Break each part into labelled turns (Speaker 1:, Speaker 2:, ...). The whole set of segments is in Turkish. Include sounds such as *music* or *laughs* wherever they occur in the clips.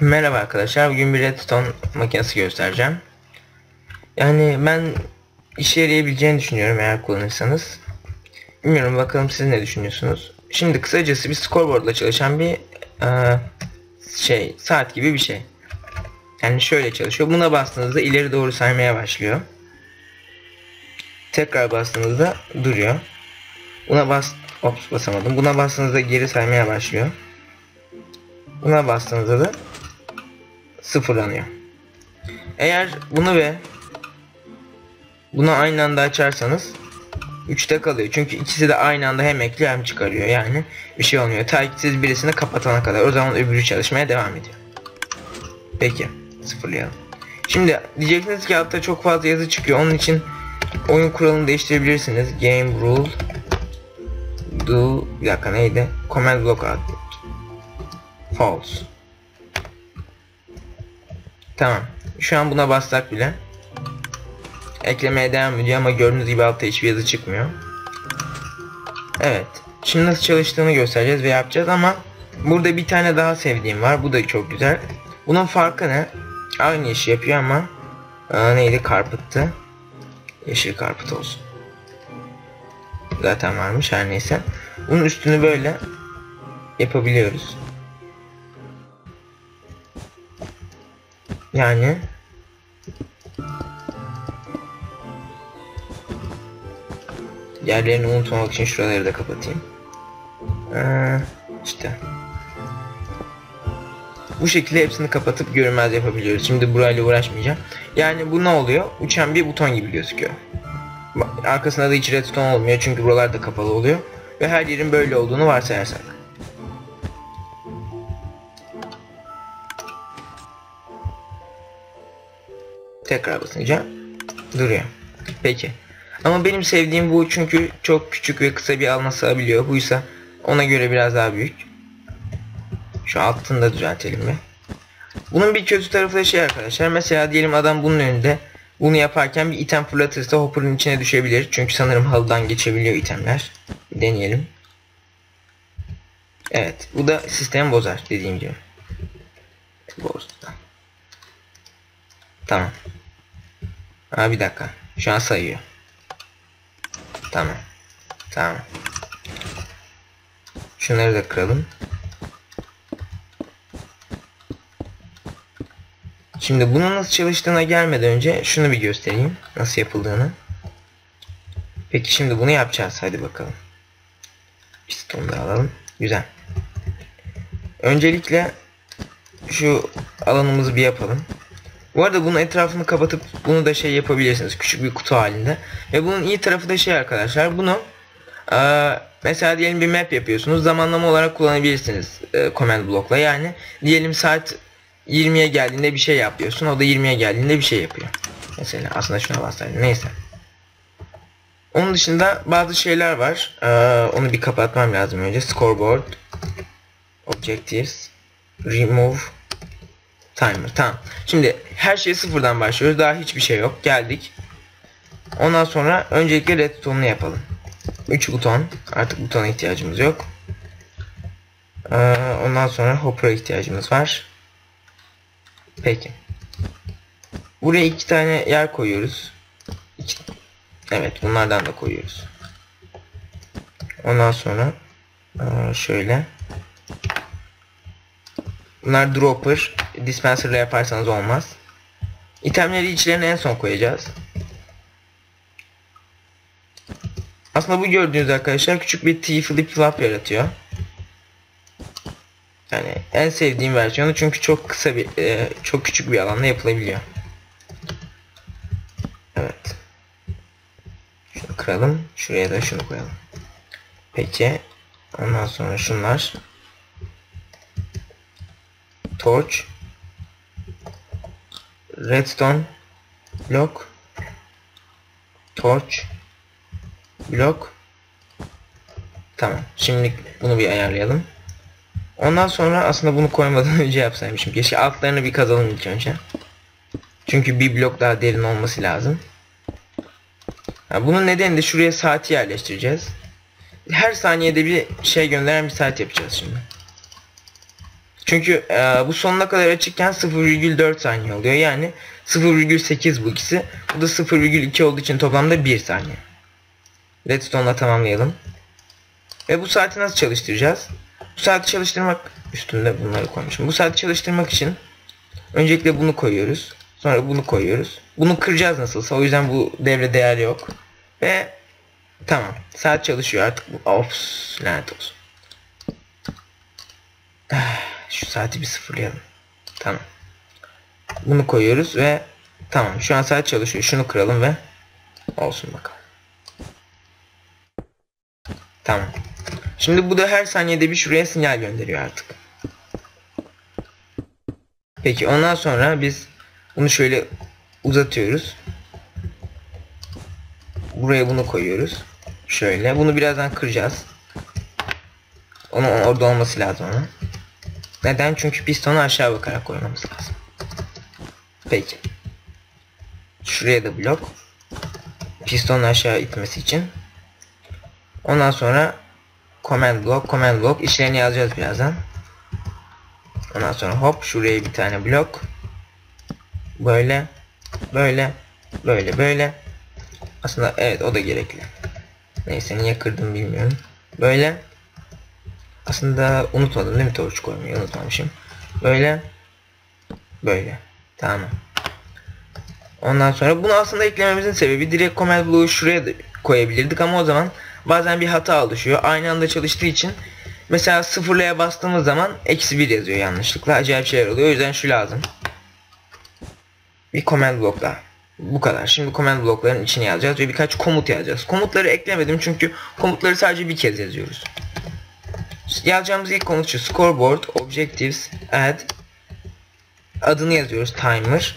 Speaker 1: Merhaba arkadaşlar. Bugün bir redstone makinesi göstereceğim. Yani ben işe yarayabileceğini düşünüyorum eğer kullanırsanız. Bilmiyorum bakalım siz ne düşünüyorsunuz. Şimdi kısacası bir scoreboardla çalışan bir e, şey saat gibi bir şey. Yani şöyle çalışıyor. Buna bastığınızda ileri doğru saymaya başlıyor. Tekrar bastığınızda duruyor. Buna bas Ops basamadım. Buna bastığınızda geri saymaya başlıyor. Buna bastığınızda da sıfırlanıyor. Eğer bunu ve bunu aynı anda açarsanız 3'te kalıyor. Çünkü ikisi de aynı anda hem ekliyor hem çıkarıyor. Yani bir şey olmuyor. Ta ki siz birisini kapatana kadar. O zaman öbürü çalışmaya devam ediyor. Peki. Sıfırlayalım. Şimdi diyeceksiniz ki altta çok fazla yazı çıkıyor. Onun için oyun kuralını değiştirebilirsiniz. Game rule do bir dakika neydi? Command block output. False. Tamam. Şu an buna bassak bile. Eklemeye devam ediyor ama gördüğünüz gibi altta hiçbir yazı çıkmıyor. Evet. Şimdi nasıl çalıştığını göstereceğiz ve yapacağız ama burada bir tane daha sevdiğim var. Bu da çok güzel. Bunun farkı ne? Aynı işi yapıyor ama aa, neydi karpıttı. Yeşil karpıt olsun. Zaten varmış her neyse. Bunun üstünü böyle yapabiliyoruz. Yani yerlerini unutmamak için şuraları da kapatayım. Ee, işte bu şekilde hepsini kapatıp görünmez yapabiliyoruz. Şimdi burayla uğraşmayacağım. Yani bu ne oluyor? Uçan bir buton gibi gözüküyor. Arkasında da hiç redstone olmuyor çünkü buralar da kapalı oluyor. Ve her yerin böyle olduğunu varsayarsak. Tekrar basınca duruyor. Peki. Ama benim sevdiğim bu çünkü çok küçük ve kısa bir alana sığabiliyor. Buysa ona göre biraz daha büyük. Şu altını da düzeltelim mi? Bunun bir kötü tarafı da şey arkadaşlar. Mesela diyelim adam bunun önünde bunu yaparken bir item fırlatırsa hopper'ın içine düşebilir. Çünkü sanırım halıdan geçebiliyor itemler. Deneyelim. Evet. Bu da sistemi bozar dediğim gibi. Bozdu. Tamam. Ha bir dakika. Şu an sayıyor. Tamam. Tamam. Şunları da kıralım. Şimdi bunun nasıl çalıştığına gelmeden önce şunu bir göstereyim. Nasıl yapıldığını. Peki şimdi bunu yapacağız. Hadi bakalım. Pistonu da alalım. Güzel. Öncelikle şu alanımızı bir yapalım. Bu arada bunun etrafını kapatıp bunu da şey yapabilirsiniz. Küçük bir kutu halinde. Ve bunun iyi tarafı da şey arkadaşlar. Bunu ee, mesela diyelim bir map yapıyorsunuz. Zamanlama olarak kullanabilirsiniz. E, command block'la. Yani diyelim saat 20'ye geldiğinde bir şey yapıyorsun. O da 20'ye geldiğinde bir şey yapıyor. Mesela aslında şuna bastırdım. Neyse. Onun dışında bazı şeyler var. Ee, onu bir kapatmam lazım önce. Scoreboard. Objectives. Remove. Timer. Tamam. Şimdi her şey sıfırdan başlıyoruz. Daha hiçbir şey yok. Geldik. Ondan sonra öncelikle redstone'u yapalım. 3 buton. Artık butona ihtiyacımız yok. Ee, ondan sonra hopper'a ihtiyacımız var. Peki. Buraya iki tane yer koyuyoruz. İki... Evet bunlardan da koyuyoruz. Ondan sonra şöyle. Bunlar dropper. Dispenser'la yaparsanız olmaz. İtemleri içlerine en son koyacağız. Aslında bu gördüğünüz arkadaşlar küçük bir T flip flop yaratıyor. Yani en sevdiğim versiyonu çünkü çok kısa bir e, çok küçük bir alanda yapılabiliyor. Evet. Şunu kıralım. Şuraya da şunu koyalım. Peki. Ondan sonra şunlar. Torch. Redstone. Block. Torch. Block. Tamam. Şimdi bunu bir ayarlayalım. Ondan sonra aslında bunu koymadan *laughs* önce yapsaymışım. Keşke altlarını bir kazalım ilk önce. Çünkü bir blok daha derin olması lazım. Ha, bunun nedeni de şuraya saati yerleştireceğiz. Her saniyede bir şey gönderen bir saat yapacağız şimdi. Çünkü e, bu sonuna kadar açıkken 0,4 saniye oluyor. Yani 0,8 bu ikisi. Bu da 0,2 olduğu için toplamda 1 saniye. Redstone'la tamamlayalım. Ve bu saati nasıl çalıştıracağız? Bu saati çalıştırmak üstünde bunları koymuşum. Bu saati çalıştırmak için öncelikle bunu koyuyoruz. Sonra bunu koyuyoruz. Bunu kıracağız nasılsa. O yüzden bu devre değer yok. Ve tamam. Saat çalışıyor artık. Of lanet olsun. Ah, Şu saati bir sıfırlayalım. Tamam. Bunu koyuyoruz ve tamam. Şu an saat çalışıyor. Şunu kıralım ve olsun bakalım. Tamam. Şimdi bu da her saniyede bir şuraya sinyal gönderiyor artık. Peki ondan sonra biz bunu şöyle uzatıyoruz. Buraya bunu koyuyoruz. Şöyle. Bunu birazdan kıracağız. Onun orada olması lazım. Neden? Çünkü pistonu aşağı bakarak koymamız lazım. Peki. Şuraya da blok. Pistonun aşağı itmesi için. Ondan sonra command block, command block işlerini yazacağız birazdan. Ondan sonra hop şuraya bir tane blok. Böyle, böyle, böyle, böyle. Aslında evet o da gerekli. Neyse niye kırdım bilmiyorum. Böyle. Aslında unutmadım değil mi torç koymayı unutmamışım. Böyle. Böyle. Tamam. Ondan sonra bunu aslında eklememizin sebebi direkt command block'u şuraya koyabilirdik ama o zaman bazen bir hata oluşuyor. Aynı anda çalıştığı için mesela sıfırlaya bastığımız zaman eksi 1 yazıyor yanlışlıkla. Acayip şeyler oluyor. O yüzden şu lazım. Bir command block daha. Bu kadar. Şimdi command blokların içine yazacağız ve birkaç komut yazacağız. Komutları eklemedim çünkü komutları sadece bir kez yazıyoruz. Yazacağımız ilk komut şu. Scoreboard, Objectives, Add. Adını yazıyoruz. Timer.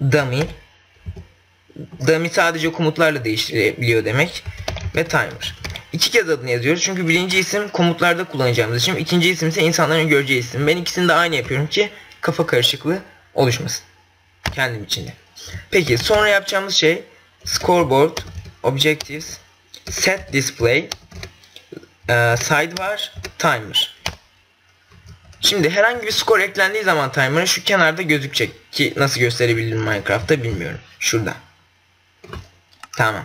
Speaker 1: Dummy. Dummy sadece komutlarla değiştirebiliyor demek. Ve timer. İki kez adını yazıyoruz çünkü birinci isim komutlarda kullanacağımız isim. ikinci isim ise insanların göreceği isim. Ben ikisini de aynı yapıyorum ki kafa karışıklığı oluşmasın. Kendim içinde. Peki sonra yapacağımız şey scoreboard, objectives, set display, e, sidebar, timer. Şimdi herhangi bir skor eklendiği zaman timer'a şu kenarda gözükecek ki nasıl gösterebilirim Minecraft'ta bilmiyorum. Şurada. Tamam.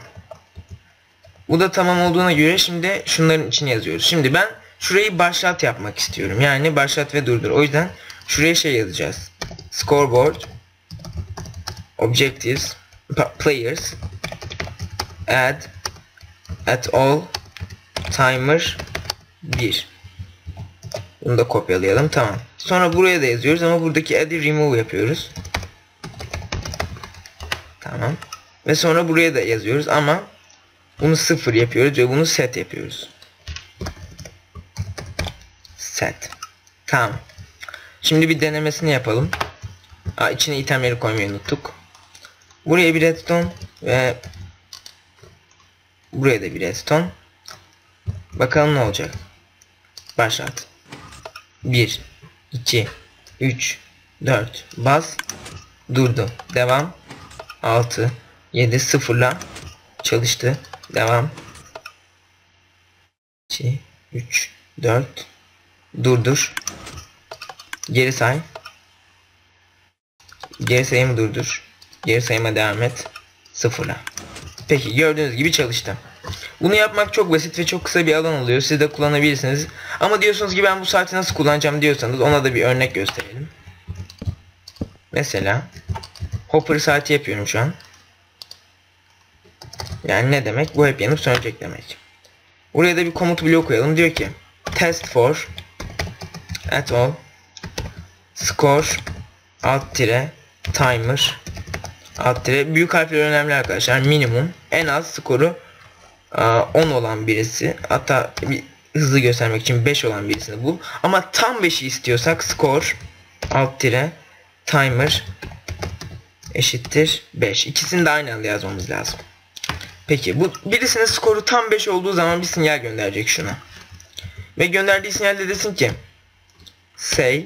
Speaker 1: Bu da tamam olduğuna göre şimdi şunların içine yazıyoruz. Şimdi ben şurayı başlat yapmak istiyorum. Yani başlat ve durdur. O yüzden şuraya şey yazacağız. Scoreboard Objectives Players Add At all Timer 1 Bunu da kopyalayalım. Tamam. Sonra buraya da yazıyoruz ama buradaki add'i remove yapıyoruz. Tamam. Ve sonra buraya da yazıyoruz ama bunu sıfır yapıyoruz ve bunu set yapıyoruz. Set. Tamam. Şimdi bir denemesini yapalım. Aa, içine itemleri koymayı unuttuk. Buraya bir redstone ve buraya da bir redstone. Bakalım ne olacak. Başlat. 1 2 3 4 bas durdu. Devam. 6 7 sıfırla çalıştı. Devam. 2 3 4 durdur. Geri say. Geri sayımı durdur. Geri sayıma devam et. Sıfırla. Peki gördüğünüz gibi çalıştı. Bunu yapmak çok basit ve çok kısa bir alan oluyor. Siz de kullanabilirsiniz. Ama diyorsunuz ki ben bu saati nasıl kullanacağım diyorsanız ona da bir örnek gösterelim. Mesela Hopper saati yapıyorum şu an. Yani ne demek? Bu hep yanıp sönecek demek. Buraya da bir komut bloğu koyalım. Diyor ki test for at all score alt tire timer alt tire büyük harfler önemli arkadaşlar. Minimum en az skoru 10 olan birisi hatta bir hızlı göstermek için 5 olan birisini bul. Ama tam 5'i istiyorsak score alt tire timer eşittir 5. İkisini de aynı anda yazmamız lazım. Peki bu birisinin skoru tam 5 olduğu zaman bir sinyal gönderecek şuna. Ve gönderdiği sinyalde desin ki say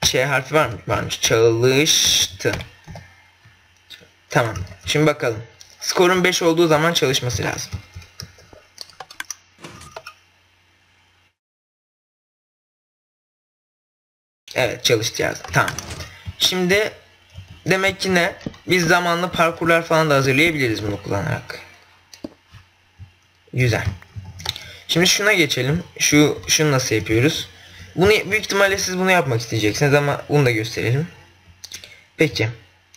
Speaker 1: Ç harfi var mı? Varmış. Çalıştı. Tamam. Şimdi bakalım. Skorun 5 olduğu zaman çalışması lazım. Evet çalıştı yazdı. Tamam. Şimdi demek ki ne? Biz zamanlı parkurlar falan da hazırlayabiliriz bunu kullanarak. Güzel. Şimdi şuna geçelim. Şu şunu nasıl yapıyoruz? Bunu büyük ihtimalle siz bunu yapmak isteyeceksiniz ama bunu da gösterelim. Peki.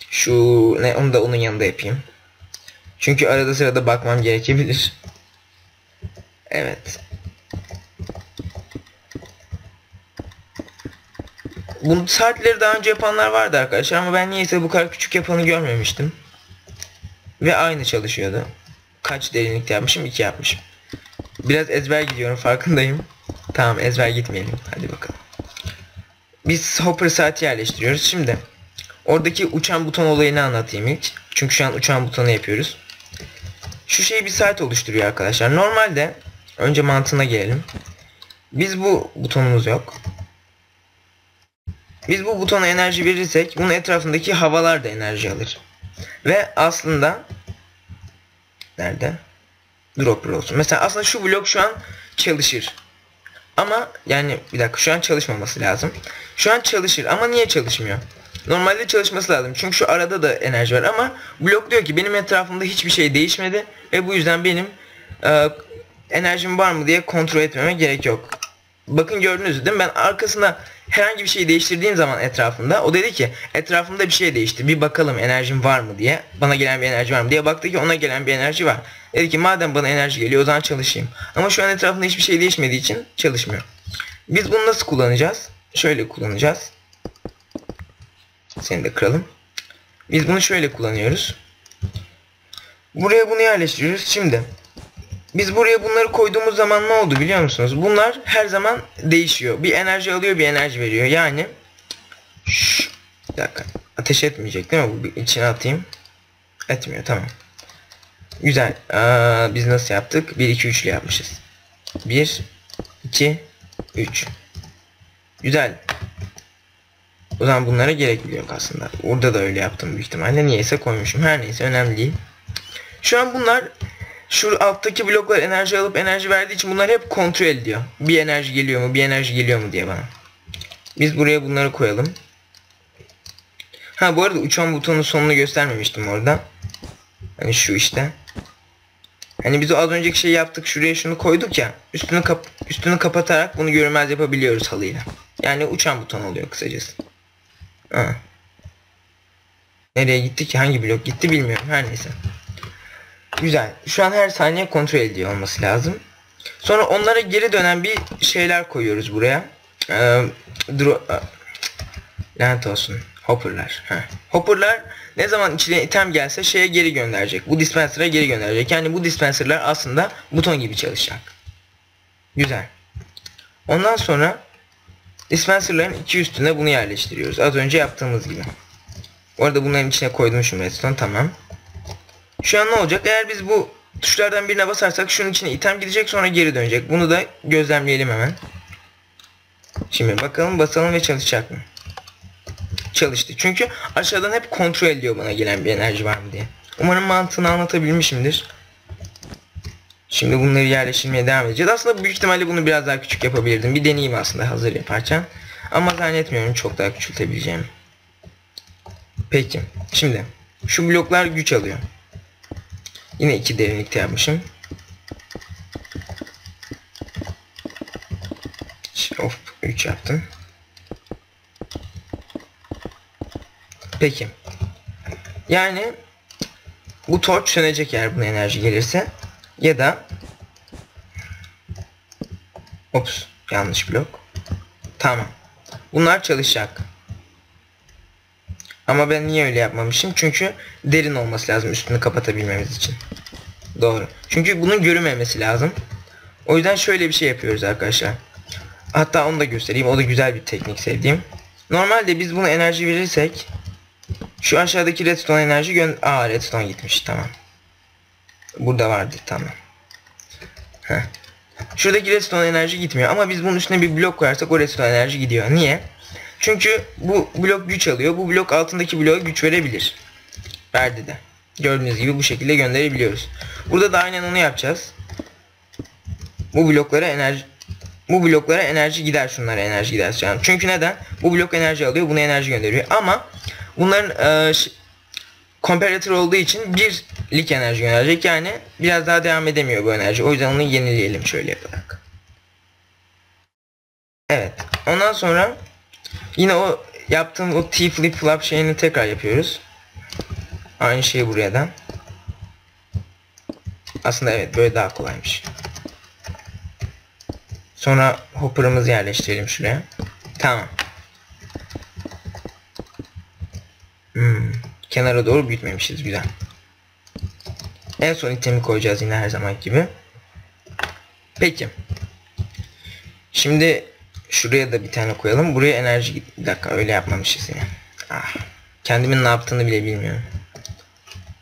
Speaker 1: Şu ne onu da onun yanında yapayım. Çünkü arada sırada bakmam gerekebilir. Evet. Bu saatleri daha önce yapanlar vardı arkadaşlar ama ben niyeyse bu kadar küçük yapanı görmemiştim. Ve aynı çalışıyordu. Kaç derinlikte yapmışım? 2 yapmışım. Biraz ezber gidiyorum farkındayım. Tamam ezber gitmeyelim. Hadi bakalım. Biz hopper saati yerleştiriyoruz. Şimdi oradaki uçan buton olayını anlatayım ilk. Çünkü şu an uçan butonu yapıyoruz. Şu şey bir saat oluşturuyor arkadaşlar. Normalde önce mantığına gelelim. Biz bu butonumuz yok. Biz bu butona enerji verirsek bunun etrafındaki havalar da enerji alır. Ve aslında nerede? Dropper olsun. Mesela aslında şu blok şu an çalışır. Ama yani bir dakika şu an çalışmaması lazım. Şu an çalışır ama niye çalışmıyor? Normalde çalışması lazım. Çünkü şu arada da enerji var ama blok diyor ki benim etrafımda hiçbir şey değişmedi ve bu yüzden benim e, enerjim var mı diye kontrol etmeme gerek yok. Bakın gördünüz değil mi? Ben arkasında herhangi bir şey değiştirdiğim zaman etrafında o dedi ki etrafımda bir şey değişti. Bir bakalım enerjim var mı diye. Bana gelen bir enerji var mı diye baktı ki ona gelen bir enerji var. Dedi ki madem bana enerji geliyor o zaman çalışayım. Ama şu an etrafında hiçbir şey değişmediği için çalışmıyor. Biz bunu nasıl kullanacağız? Şöyle kullanacağız. Seni de kıralım. Biz bunu şöyle kullanıyoruz. Buraya bunu yerleştiriyoruz. Şimdi biz buraya bunları koyduğumuz zaman ne oldu biliyor musunuz? Bunlar her zaman değişiyor. Bir enerji alıyor bir enerji veriyor. Yani şş, bir dakika. Ateş etmeyecek değil mi? Bu içine atayım. Etmiyor tamam. Güzel. Aa, biz nasıl yaptık? 1 2 3 ile yapmışız. 1 2 3. Güzel. O zaman bunlara gerek yok aslında. Orada da öyle yaptım büyük ihtimalle. Niyeyse koymuşum. Her neyse önemli değil. Şu an bunlar şu alttaki bloklar enerji alıp enerji verdiği için bunlar hep kontrol ediyor. Bir enerji geliyor mu, bir enerji geliyor mu diye bana. Biz buraya bunları koyalım. Ha bu arada uçan butonun sonunu göstermemiştim orada. Hani şu işte. Hani biz o az önceki şey yaptık. Şuraya şunu koyduk ya. Üstünü kap üstünü kapatarak bunu görünmez yapabiliyoruz halıyla. Yani uçan buton oluyor kısacası. Ha. Nereye gitti ki? Hangi blok gitti bilmiyorum. Her neyse. Güzel. Şu an her saniye kontrol ediyor olması lazım. Sonra onlara geri dönen bir şeyler koyuyoruz buraya. Ee, dro olsun. Hopper'lar. Heh. Hopper'lar ne zaman içine item gelse şeye geri gönderecek. Bu dispenser'a geri gönderecek. Yani bu dispenser'lar aslında buton gibi çalışacak. Güzel. Ondan sonra dispenser'ların iki üstüne bunu yerleştiriyoruz. Az önce yaptığımız gibi. Bu arada bunların içine koydum şu redstone tamam. Şu an ne olacak? Eğer biz bu tuşlardan birine basarsak şunun içine item gidecek sonra geri dönecek. Bunu da gözlemleyelim hemen. Şimdi bakalım basalım ve çalışacak mı? Çalıştı. Çünkü aşağıdan hep kontrol ediyor bana gelen bir enerji var mı diye. Umarım mantığını anlatabilmişimdir. Şimdi bunları yerleştirmeye devam edeceğiz. Aslında büyük ihtimalle bunu biraz daha küçük yapabilirdim. Bir deneyeyim aslında hazır yaparken. Ama zannetmiyorum çok daha küçültebileceğim. Peki. Şimdi şu bloklar güç alıyor. Yine iki derinlikte yapmışım. Of 3 yaptım. Peki. Yani bu torç sönecek eğer buna enerji gelirse ya da Ops yanlış blok. Tamam. Bunlar çalışacak. Ama ben niye öyle yapmamışım? Çünkü derin olması lazım üstünü kapatabilmemiz için. Doğru. Çünkü bunun görünmemesi lazım. O yüzden şöyle bir şey yapıyoruz arkadaşlar. Hatta onu da göstereyim. O da güzel bir teknik sevdiğim. Normalde biz buna enerji verirsek şu aşağıdaki redstone enerji gön... Aa redstone gitmiş. Tamam. Burada vardı. Tamam. Heh. Şuradaki redstone enerji gitmiyor. Ama biz bunun üstüne bir blok koyarsak o redstone enerji gidiyor. Niye? Çünkü bu blok güç alıyor. Bu blok altındaki bloğa güç verebilir. Verdi de. Gördüğünüz gibi bu şekilde gönderebiliyoruz. Burada da aynen onu yapacağız. Bu bloklara enerji bu bloklara enerji gider şunlara enerji gider. Çünkü neden? Bu blok enerji alıyor buna enerji gönderiyor ama bunların e, komparatör olduğu için bir lik enerji gönderecek yani biraz daha devam edemiyor bu enerji. O yüzden onu yenileyelim şöyle yaparak. Evet. Ondan sonra yine o yaptığım o T flip flop şeyini tekrar yapıyoruz. Aynı şeyi buraya da. Aslında evet böyle daha kolaymış. Sonra hopper'ımızı yerleştirelim şuraya. Tamam. Hmm. Kenara doğru büyütmemişiz. Güzel. En son itemi koyacağız yine her zaman gibi. Peki. Şimdi şuraya da bir tane koyalım. Buraya enerji bir dakika öyle yapmamışız yine. Ah, kendimin ne yaptığını bile bilmiyorum.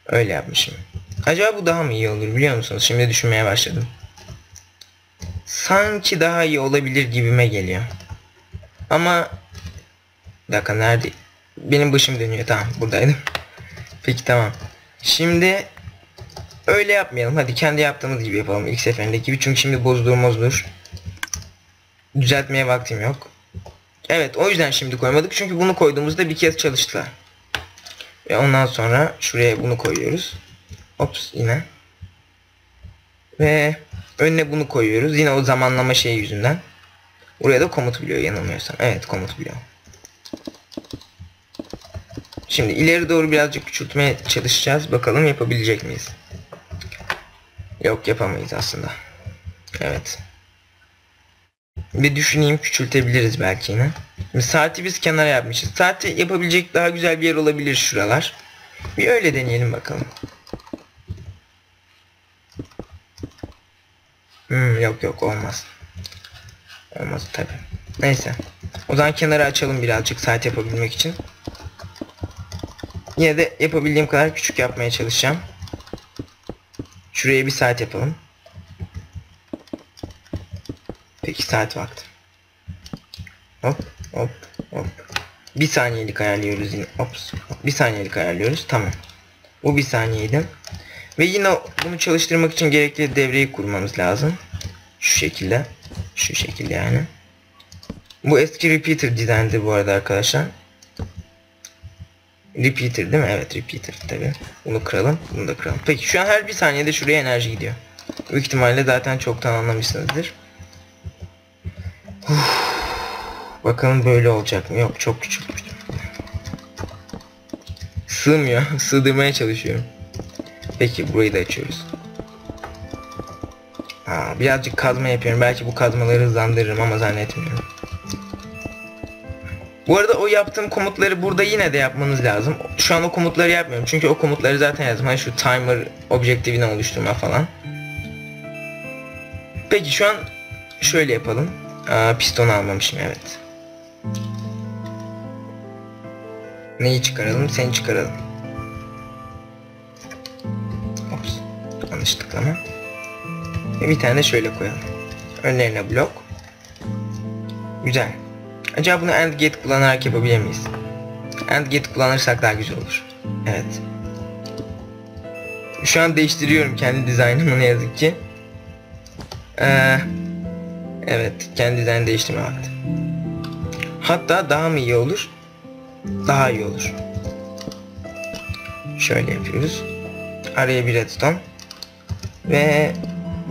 Speaker 1: Öyle yapmışım. Acaba bu daha mı iyi olur biliyor musunuz? Şimdi düşünmeye başladım. Sanki daha iyi olabilir gibime geliyor. Ama bir dakika nerede? Benim başım dönüyor. Tamam buradaydım. Peki tamam. Şimdi öyle yapmayalım. Hadi kendi yaptığımız gibi yapalım ilk seferindeki gibi. Çünkü şimdi bozdur. Düzeltmeye vaktim yok. Evet o yüzden şimdi koymadık. Çünkü bunu koyduğumuzda bir kez çalıştılar. Ve ondan sonra şuraya bunu koyuyoruz. Ops yine. Ve önüne bunu koyuyoruz. Yine o zamanlama şeyi yüzünden. Buraya da komut biliyor yanılmıyorsam. Evet komut biliyor. Şimdi ileri doğru birazcık küçültmeye çalışacağız. Bakalım yapabilecek miyiz? Yok yapamayız aslında. Evet. Bir düşüneyim küçültebiliriz belki yine. saati biz kenara yapmışız. Saati yapabilecek daha güzel bir yer olabilir şuralar. Bir öyle deneyelim bakalım. Hmm, yok yok olmaz. Olmaz tabi. Neyse. O zaman kenara açalım birazcık saat yapabilmek için. Yine de yapabildiğim kadar küçük yapmaya çalışacağım. Şuraya bir saat yapalım. Peki saat vakti. Hop hop hop. Bir saniyelik ayarlıyoruz yine. Ops. Bir saniyelik ayarlıyoruz. Tamam. Bu bir saniyeydi. Ve yine bunu çalıştırmak için gerekli devreyi kurmamız lazım. Şu şekilde. Şu şekilde yani. Bu eski repeater dizayndı bu arada arkadaşlar. Repeater değil mi? Evet repeater tabi. Bunu kıralım. Bunu da kıralım. Peki şu an her bir saniyede şuraya enerji gidiyor. Büyük ihtimalle zaten çoktan anlamışsınızdır. Uf. Bakalım böyle olacak mı? Yok çok küçültmüştüm. Sığmıyor. *laughs* Sığdırmaya çalışıyorum. Peki burayı da açıyoruz. Aa, birazcık kazma yapıyorum. Belki bu kazmaları hızlandırırım ama zannetmiyorum. Bu arada o yaptığım komutları burada yine de yapmanız lazım. Şu an o komutları yapmıyorum. Çünkü o komutları zaten yazdım. Hani şu timer objektifini oluşturma falan. Peki şu an şöyle yapalım. Aa, piston almamışım evet. Neyi çıkaralım? Seni çıkaralım. Ops. Yanlış tıklama. Ve bir tane şöyle koyalım. Önlerine blok. Güzel. Acaba bunu AND gate kullanarak yapabilir miyiz? AND gate kullanırsak daha güzel olur. Evet. Şu an değiştiriyorum kendi dizaynımı ne yazık ki. Ee, evet, kendi dizaynı değiştirme vakti. Hatta daha mı iyi olur? Daha iyi olur. Şöyle yapıyoruz. Araya bir redstone. Ve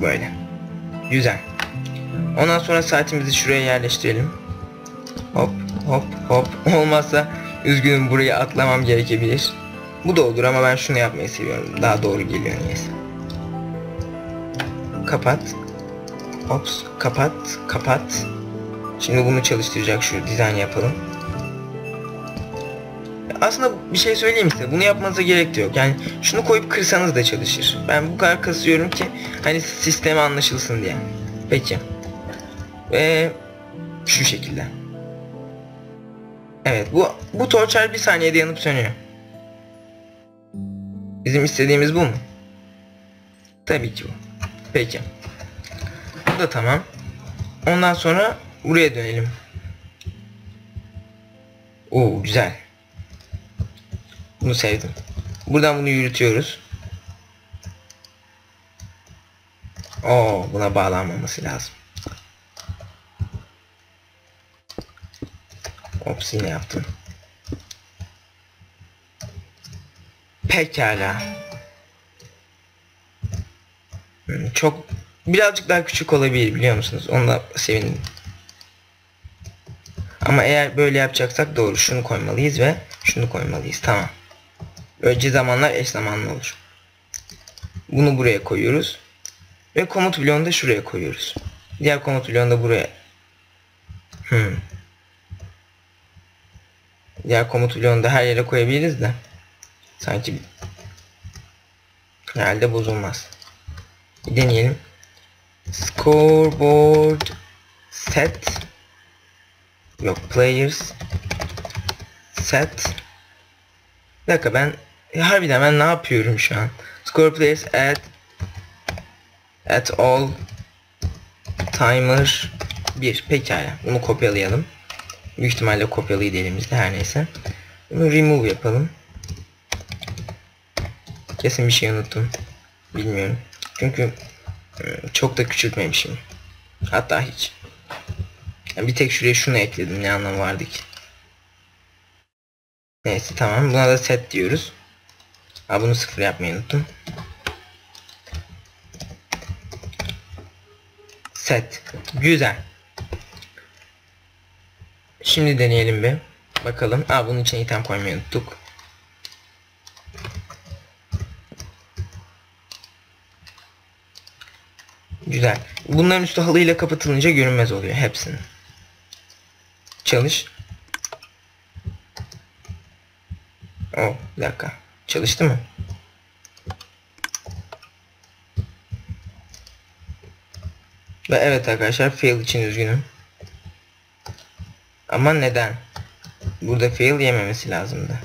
Speaker 1: böyle. Güzel. Ondan sonra saatimizi şuraya yerleştirelim. Hop hop hop. *laughs* Olmazsa üzgünüm burayı atlamam gerekebilir. Bu da olur ama ben şunu yapmayı seviyorum. Daha doğru geliyor niyeyse. Kapat. Ops kapat kapat. Şimdi bunu çalıştıracak şu dizayn yapalım. Aslında bir şey söyleyeyim size. Bunu yapmanıza gerek de yok. Yani şunu koyup kırsanız da çalışır. Ben bu kadar kasıyorum ki hani sistemi anlaşılsın diye. Peki. Ve şu şekilde. Evet bu bu torçlar bir saniyede yanıp sönüyor. Bizim istediğimiz bu mu? Tabii ki bu. Peki. Bu da tamam. Ondan sonra buraya dönelim. Oo güzel. Bunu sevdim. Buradan bunu yürütüyoruz. Oo buna bağlanmaması lazım. Ops yine yaptım. Pekala. Hmm, Çok birazcık daha küçük olabilir biliyor musunuz? Onda sevindim. Ama eğer böyle yapacaksak doğru şunu koymalıyız ve şunu koymalıyız. Tamam. Böylece zamanlar eş zamanlı olur. Bunu buraya koyuyoruz. Ve komut bloğunu da şuraya koyuyoruz. Diğer komut bloğunu da buraya. Hmm. Diğer komut bloğunu da her yere koyabiliriz de. Sanki herhalde bozulmaz. Bir deneyelim. Scoreboard set yok players set bir dakika ben ya harbiden ben ne yapıyorum şu an score players at at all timer 1 pekala bunu kopyalayalım büyük ihtimalle kopyalıydı elimizde her neyse. Bunu remove yapalım. Kesin bir şey unuttum. Bilmiyorum. Çünkü e, çok da küçültmemişim. Hatta hiç. Yani bir tek şuraya şunu ekledim ne anlamı vardı ki? Neyse tamam. Buna da set diyoruz. Ha bunu sıfır yapmayı unuttum. Set. Güzel şimdi deneyelim bir bakalım ha bunun için item koymayı unuttuk Güzel. Bunların üstü halıyla kapatılınca görünmez oluyor hepsinin. Çalış. Oh, bir dakika. Çalıştı mı? Ve evet arkadaşlar fail için üzgünüm. Ama neden? Burada fail yememesi lazımdı.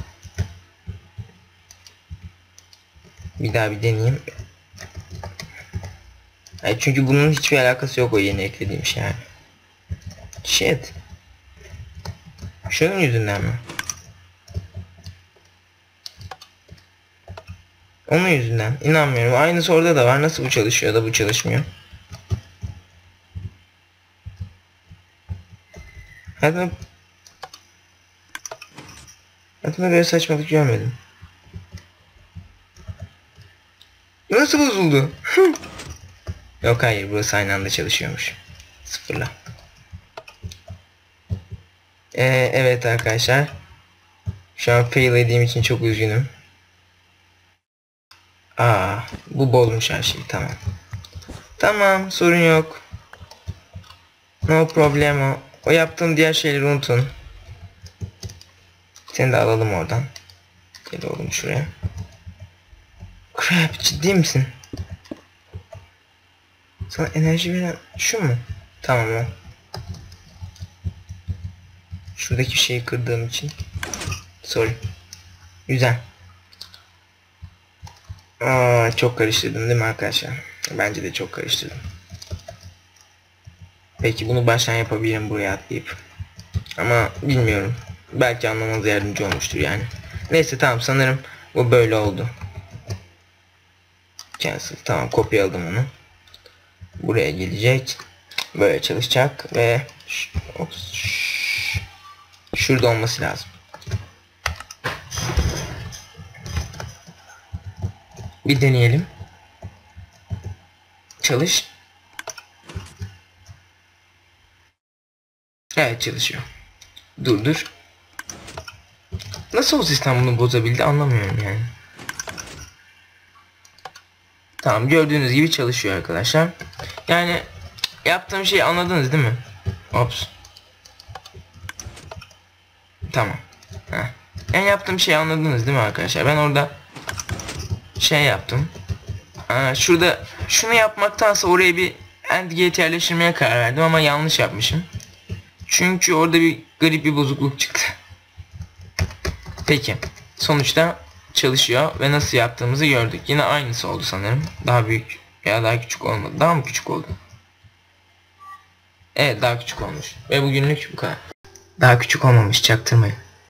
Speaker 1: Bir daha bir deneyeyim. Yani çünkü bunun hiçbir alakası yok o yeni eklediğim şey yani. Shit. Şunun yüzünden mi? Onun yüzünden. İnanmıyorum. Aynısı orada da var. Nasıl bu çalışıyor da bu çalışmıyor? Hayatımda... Hayatımda böyle saçmalık görmedim. Nasıl bozuldu? *laughs* Yok hayır burası aynı anda çalışıyormuş. Sıfırla. Ee, evet arkadaşlar. Şu an fail ettiğim için çok üzgünüm. Aa, bu bozmuş her şeyi tamam. Tamam sorun yok. No problemo. O yaptığım diğer şeyleri unutun. Seni de alalım oradan. Gel oğlum şuraya. Crap ciddi misin? Sana enerji veren şu mu? Tamam o. Şuradaki şeyi kırdığım için. Sorry. Güzel. Aa, çok karıştırdım değil mi arkadaşlar? Bence de çok karıştırdım. Peki bunu baştan yapabilirim buraya atlayıp. Ama bilmiyorum. Belki anlamanıza yardımcı olmuştur yani. Neyse tamam sanırım bu böyle oldu. Cancel tamam kopyaladım onu. Buraya gelecek. Böyle çalışacak ve şurada olması lazım. Bir deneyelim. Çalış. Evet çalışıyor. Dur dur. Nasıl o sistem bunu bozabildi anlamıyorum yani. Tamam gördüğünüz gibi çalışıyor arkadaşlar. Yani yaptığım şeyi anladınız değil mi? Ops. Tamam. Heh. Yani yaptığım şeyi anladınız değil mi arkadaşlar? Ben orada şey yaptım. Aa, şurada şunu yapmaktansa oraya bir end gate yerleştirmeye karar verdim ama yanlış yapmışım. Çünkü orada bir garip bir bozukluk çıktı. Peki. Sonuçta çalışıyor ve nasıl yaptığımızı gördük. Yine aynısı oldu sanırım. Daha büyük ya daha küçük olmadı. Daha mı küçük oldu? Evet daha küçük olmuş. Ve bugünlük bu kadar. Daha küçük olmamış çaktırmayın.